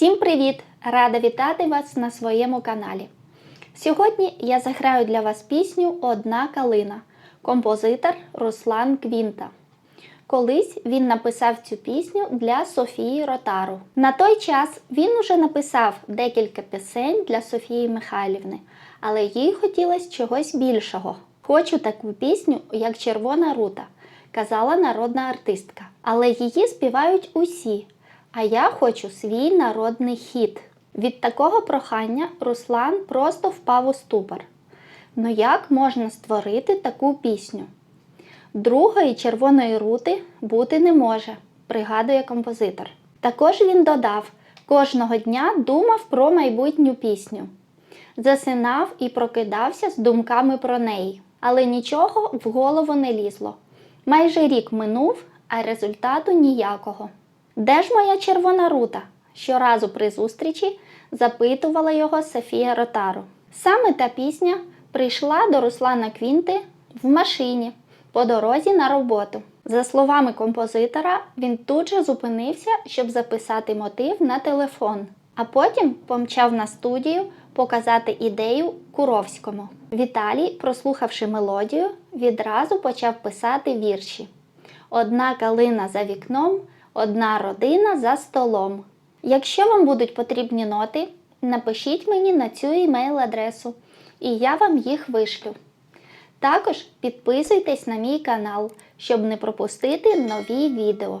Всім привіт! Рада вітати вас на своєму каналі. Сьогодні я заграю для вас пісню Одна калина, композитор Руслан Квінта. Колись він написав цю пісню для Софії Ротару. На той час він уже написав декілька пісень для Софії Михайлівни, але їй хотілося чогось більшого. Хочу таку пісню, як Червона рута, казала народна артистка. Але її співають усі. А я хочу свій народний хіт. Від такого прохання Руслан просто впав у ступор. Ну як можна створити таку пісню? Другої червоної рути бути не може, пригадує композитор. Також він додав, кожного дня думав про майбутню пісню. Засинав і прокидався з думками про неї, але нічого в голову не лізло. Майже рік минув, а результату ніякого. Де ж моя червона рута? Щоразу при зустрічі запитувала його Софія Ротару. Саме та пісня прийшла до Руслана Квінти в машині по дорозі на роботу. За словами композитора, він тут же зупинився, щоб записати мотив на телефон, а потім помчав на студію показати ідею Куровському. Віталій, прослухавши мелодію, відразу почав писати вірші. Одна калина за вікном, одна родина за столом. Якщо вам будуть потрібні ноти, напишіть мені на цю емейл-адресу, і я вам їх вишлю. Також підписуйтесь на мій канал, щоб не пропустити нові відео.